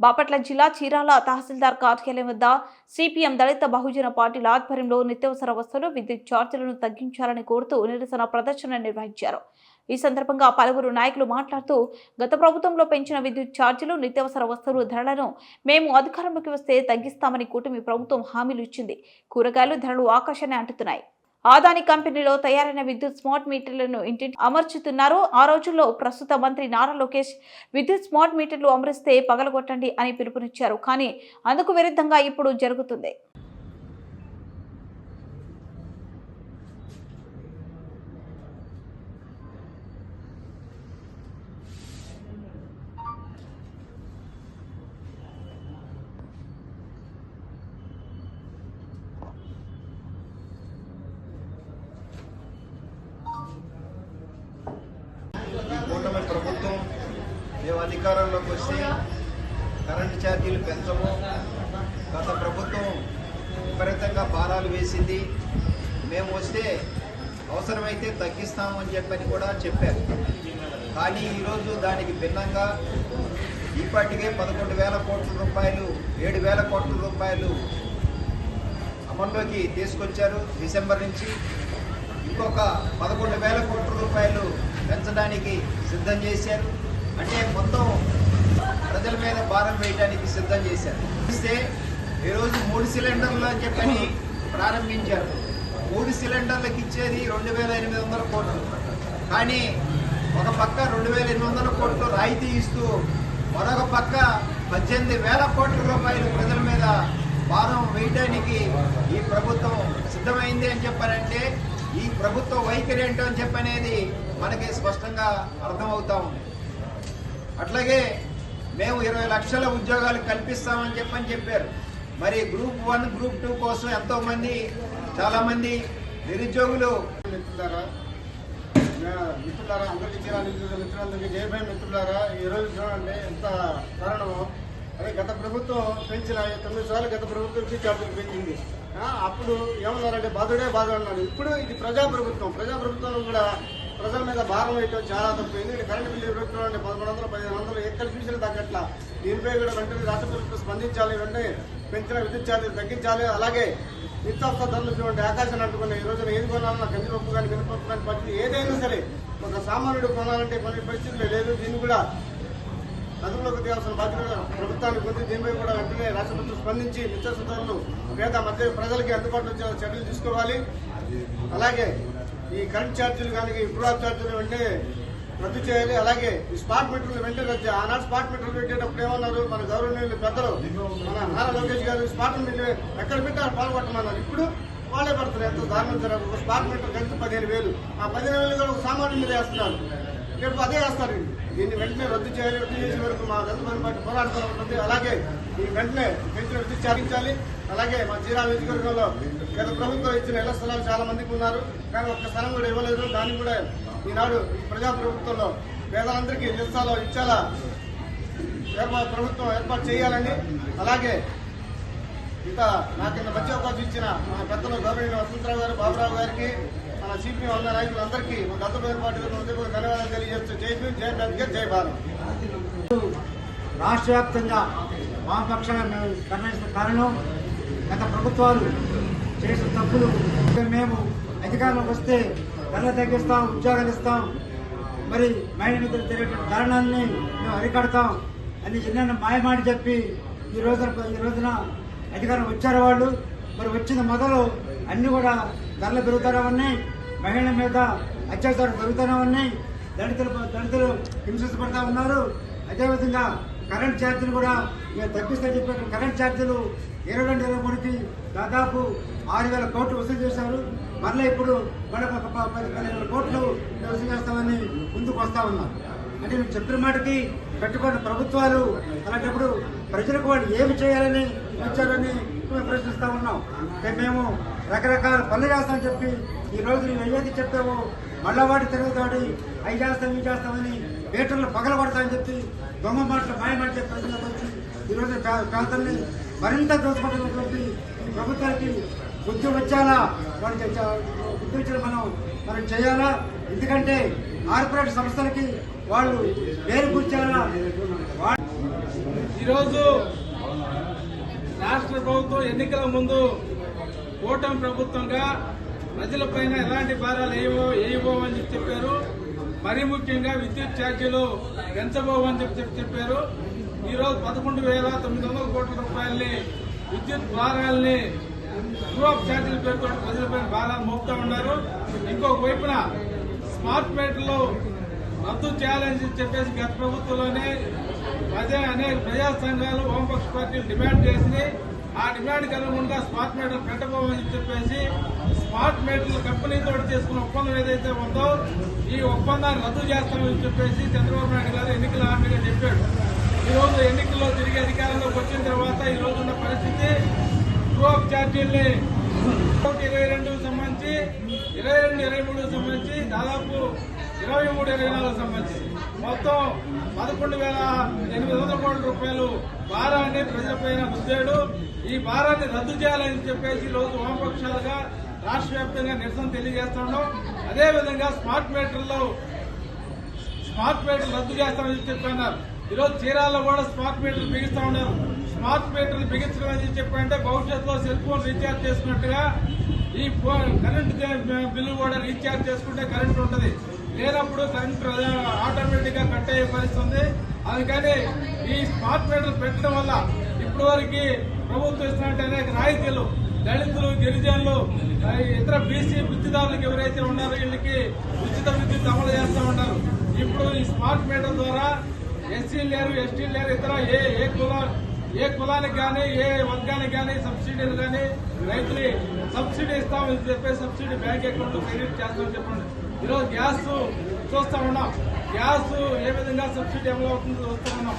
బాపట్ల జిల్లా చీరాల తహసీల్దార్ కార్యాలయం వద్ద సిపిఎం దళిత బహుజన పార్టీల ఆధ్వర్యంలో నిత్యావసర వస్తువులు విద్యుత్ ఛార్జీలను తగ్గించాలని కోరుతూ నిరసన ప్రదర్శన నిర్వహించారు. ఈ సందర్భంగా పలువురు నాయకులు మాట్లాడుతూ గత ప్రభుత్వంలో పెంచిన విద్యుత్ ఛార్జీలు నిత్యావసర వస్తువులు ధరలను మేము అధికారంలోకి వస్తే తగ్గిస్తామని కూటమి ప్రభుత్వం హామీలు ఇచ్చింది. కూరగాయలు ధరలు ఆకాశాన్ని అంటుతున్నాయి. ఆదాని కంపెనీలో తయారైన విద్యుత్ స్మార్ట్ మీటర్లను ఇంటింటి అమర్చుతున్నారు. ఆ రోజుల్లో ప్రస్తుత మంత్రి నారా లోకేష్ విద్యుత్ స్మార్ట్ మీటర్లు అమరిస్తే పగలగొట్టండి అని పిలుపునిచ్చారు. కానీ అందుకు విరుద్ధంగా ఇప్పుడు జరుగుతుంది ఈ కూటమి ప్రభుత్వం మేము అధికారంలోకి వస్తే కరెంటు ఛార్జీలు పెంచము. గత ప్రభుత్వం విపరీతంగా భారాలు వేసింది. మేము వస్తే అవసరమైతే తగ్గిస్తామని చెప్పని కూడా చెప్పారు. కానీ ఈరోజు దానికి భిన్నంగా ఇప్పటికే పదకొండు వేల కోట్ల రూపాయలు ఏడు వేల కోట్ల రూపాయలు అమల్లోకి తీసుకొచ్చారు డిసెంబర్ నుంచి. ఇంకొక పదకొండు వేల కోట్ల రూపాయలు పెంచడానికి సిద్ధం చేశారు. అంటే మొత్తం ప్రజల మీద భారం వేయడానికి సిద్ధం చేశారు. ఇస్తే ఈరోజు మూడు సిలిండర్లు అని చెప్పని ప్రారంభించారు. మూడు సిలిండర్లకు ఇచ్చేది రెండు వేల ఎనిమిది వందల కోట్లు. కానీ ఒక పక్క రెండు వేల ఎనిమిది వందల కోట్లు రాయితీ ఇస్తూ మరొక పక్క పద్దెనిమిది వేల కోట్ల రూపాయలు ప్రజల మీద భారం వేయడానికి ఈ ప్రభుత్వం సిద్ధమైంది అని చెప్పారంటే ఈ ప్రభుత్వ వైఖరి ఏంటో అని చెప్పనేది మనకి స్పష్టంగా అర్థమవుతా ఉంది. అట్లాగే మేము ఇరవై లక్షల ఉద్యోగాలు కల్పిస్తామని చెప్పని చెప్పారు. మరి గ్రూప్ వన్ గ్రూప్ టూ కోసం ఎంతో మంది చాలా మంది నిరుద్యోగులు మిత్రులారా మిత్రులారా అందరికీ చీరాల మిత్రులందరికీ జయభాయ్ మిత్రులారా ఈ రోజు చూడండి ఎంత కారణమో. అదే గత ప్రభుత్వం పెంచిన తొమ్మిది సార్లు గత ప్రభుత్వం ఫీ ఛార్జీలు పెంచింది. అప్పుడు ఏమన్నారంటే బాధుడే బాధ అన్నారు. ఇప్పుడు ఇది ప్రజా ప్రభుత్వం ప్రజా కూడా ప్రజల మీద భారం వేయటం చాలా తప్పింది కరెంటు బిల్లు ఇరవై అంటే పదకొండు వందలు పదిహేను వందలు ఎక్కడ చూసినా తగ్గట్ల. దీనిపై కూడా వెంటనే రాష్ట్ర ప్రభుత్వం స్పందించాలి వెంటనే పెంచిన విద్యుత్ ఛార్జీలు తగ్గించాలి. అలాగే నిత్యావసర ధరలు చూడండి ఆకాశాన్ని అంటుకున్న ఈ రోజున ఏది కొనాలన్నా కందిపప్పు కానీ మినపప్పు కానీ పరిస్థితి ఏదైనా సరే ఒక సామాన్యుడు కొనాలంటే కొన్ని పరిస్థితులు లేదు. దీన్ని కూడా అదుపులోకి తీయాల్సిన బాధ్యత ప్రభుత్వానికి ఉంది. దీనిపై కూడా వెంటనే రాష్ట్ర ప్రభుత్వం స్పందించి నిత్యావసర ధరలు పేద మధ్య ప్రజలకి అందుబాటులో చర్యలు తీసుకోవాలి. అలాగే ఈ కరెంట్ ఛార్జీలు కానీ ఇంప్రూవ్ ఛార్జీలు వెంటనే రద్దు చేయాలి. అలాగే ఈ స్పాట్ మీటర్లు వెంటనే రద్దు ఆనాడు స్పాట్ మీటర్లు పెట్టేటప్పుడు ఏమన్నారు? మన గౌరవనీయులు పెద్దలు మన నారా లోకేష్ గారు స్పాట్ మీటర్ ఎక్కడ పెట్టారు అక్కడ పాల్గొట్టమన్నారు. ఇప్పుడు వాళ్ళే పడుతున్నారు. ఎంతో దారుణం జరగదు. ఒక స్పాట్ మీటర్ కలిసి పదిహేను వేలు. ఆ పదిహేను వేలు కూడా ఒక సామాన్యుల మీద వేస్తున్నారు. రేపు అదే వేస్తారు దీన్ని వెంటనే రద్దు చేయాలి. రద్దు చేసే వరకు మా గతమైన బట్టి పోరాడుతూ ఉంటుంది. అలాగే ఈ వెంటనే పెంచిన రద్దు చాలించాలి అలాగే మా జీరా నియోజకవర్గంలో గత ప్రభుత్వం ఇచ్చిన ఇళ్ళ స్థలాలు చాలా మందికి ఉన్నారు. కానీ ఒక్క స్థలం కూడా ఇవ్వలేదు. దాన్ని కూడా ఈనాడు ప్రజా ప్రభుత్వంలో పేదలందరికీ ఇస్తాలో ఇచ్చేలా ప్రభుత్వం ఏర్పాటు చేయాలని అలాగే ఇక నాకు ఇంత మంచి అవకాశం ఇచ్చిన మన పెద్దలు గౌరవ వసంతరావు గారు బాబురావు గారికి మన సిపిఎం ఉన్న నాయకులందరికీ ఒక గత పార్టీ హృదయపూర్వక ధన్యవాదాలు తెలియజేస్తూ జై భీమ్ జై అంబేద్కర్ జై భారత్. రాష్ట్ర వ్యాప్తంగా వామపక్షాలు మేము కారణం గత ప్రభుత్వాలు చేసిన తప్పులు మేము అధికారంలోకి వస్తే ధరలు తగ్గిస్తాం ఉద్యోగాలు ఇస్తాం. మరి మహిళ మీద జరిగేటువంటి కారణాలని మేము అరికడతాం అని ఎన్నెన్న మాయమాట చెప్పి ఈ రోజున ఈ రోజున అధికారం వచ్చారు వాళ్ళు. మరి వచ్చిన మొదలు అన్నీ కూడా ధరలు పెరుగుతూనే ఉన్నాయి. మహిళల మీద అత్యాచారం జరుగుతూనే ఉన్నాయి. దళితులు దళితులు హింసించబడతా ఉన్నారు. అదేవిధంగా కరెంట్ ఛార్జీలు కూడా మేము తగ్గిస్తే చెప్పిన కరెంట్ ఛార్జీలు ఇరవై రెండు ఇరవై మూడుకి దాదాపు ఆరు వేల కోట్లు వసూలు చేశారు. మళ్ళీ ఇప్పుడు మళ్ళీ ఒక పది పదిహేను కోట్లు వసూలు చేస్తామని ముందుకు వస్తా ఉన్నాం. అంటే మేము చెప్పిన మాటకి పెట్టుకున్న ప్రభుత్వాలు అలాంటప్పుడు ప్రజలకు వాళ్ళు ఏమి చేయాలని వచ్చారని మేము ప్రశ్నిస్తా ఉన్నాం. అంటే మేము రకరకాల పనులు చేస్తామని చెప్పి ఈ రోజు నువ్వు ఏదైతే చెప్పావో మళ్ళా వాటి తిరుగుతాడు అవి చేస్తాం ఇవి చేస్తామని మీటర్లు పగలగొడతామని చెప్పి దొంగ మాటలు మాయమాటే ప్రజలకు వచ్చి ఈ రోజు ప్రాంతాన్ని మరింత దోచుకుంటున్నటువంటి ప్రభుత్వానికి బుద్ధి వచ్చాలా వాడికి గుర్తించడం బుద్ధి మనం మనం చేయాలా? ఎందుకంటే కార్పొరేట్ సంస్థలకి వాళ్ళు పేరు కూర్చాలా ఈరోజు రాష్ట్ర ప్రభుత్వం ఎన్నికల ముందు కూటమి ప్రభుత్వంగా ప్రజలపైన ఎలాంటి భారాలు వేయవో వేయవో అని చెప్పారు. మరీ ముఖ్యంగా విద్యుత్ ఛార్జీలు పెంచబోవని చెప్పి చెప్పి చెప్పారు. ఈరోజు పదకొండు వేల తొమ్మిది వందల కోట్ల రూపాయలని విద్యుత్ భారాలని ట్రూఅప్ ఛార్జీల పేరుతో ప్రజలపై భారాలు మోపుతూ ఉన్నారు. ఇంకొక వైపున స్మార్ట్ మీటర్లు రద్దు చేయాలని చెప్పేసి గత ప్రభుత్వంలోనే ప్రజా అనేక ప్రజా సంఘాలు వామపక్ష పార్టీలు డిమాండ్ చేసింది ఆ డిమాండ్ కలగకుండా స్మార్ట్ మీటర్ పెట్టబోమని చెప్పేసి స్మార్ట్ మీటర్ల కంపెనీతో చేసుకున్న ఒప్పందం ఏదైతే ఉందో ఈ ఒప్పందాన్ని రద్దు చేస్తామని చెప్పేసి చంద్రబాబు నాయుడు గారు ఎన్నికల హామీగా చెప్పాడు. ఈ రోజు ఎన్నికల్లో తిరిగి అధికారంలోకి వచ్చిన తర్వాత ఈ రోజు ఉన్న పరిస్థితి ట్రూఅప్ ఛార్జీల్ని ఇరవై రెండు సంబంధించి ఇరవై రెండు ఇరవై మూడు సంబంధించి దాదాపు ఇరవై మూడు ఇరవై నాలుగు సంబంధించి. మొత్తం పదకొండు వేల ఎనిమిది వందల కోట్ల రూపాయలు భారాన్ని ప్రజలపైన రుద్దాడు ఈ భారాన్ని రద్దు చేయాలని చెప్పేసి ఈరోజు రోజు వామపక్షాలుగా రాష్ట్ర వ్యాప్తంగా నిరసన తెలియజేస్తున్నాం అదేవిధంగా స్మార్ట్ మీటర్లో స్మార్ట్ మీటర్లు రద్దు చేస్తామని చెప్పన్నారు ఈరోజు చీరాల్లో కూడా స్మార్ట్ మీటర్లు బిగిస్తా ఉన్నారు. స్మార్ట్ మీటర్లు బిగించడం అని చెప్పంటే భవిష్యత్తులో సెల్ ఫోన్ రీఛార్జ్ చేసుకున్నట్టుగా ఈ ఫోన్ కరెంట్ బిల్లు కూడా రీఛార్జ్ చేసుకుంటే కరెంటు ఉంటుంది. లేనప్పుడు కరెంట్ ఆటోమేటిక్గా కట్ అయ్యే పరిస్థితుంది. అందుకని ఈ స్మార్ట్ మీటర్ పెట్టడం వల్ల ఇప్పటి వరకు ప్రభుత్వం ఇస్తున్నట్టు అనేక రాయితీలు దళితులు గిరిజనులు ఇతర బీసీ వృత్తిదారులకు ఎవరైతే ఉన్నారో వీళ్ళకి ఉచిత విద్యుత్ అమలు చేస్తూ ఉంటారు ఇప్పుడు ఈ స్మార్ట్ మీటర్ ద్వారా ఎస్సీ లేరు ఎస్టీ లేరు ఇతర ఏ ఏ కుల ఏ కులానికి కానీ ఏ వర్గానికి కానీ సబ్సిడీలు కానీ రైతులు సబ్సిడీ ఇస్తామని చెప్పి సబ్సిడీ బ్యాంక్ అకౌంట్ క్రెడిట్ చేస్తామని చెప్పండి. ఈరోజు గ్యాస్ చూస్తా ఉన్నాం. గ్యాస్ ఏ విధంగా సబ్సిడీ అమలు అవుతుందో చూస్తా ఉన్నాం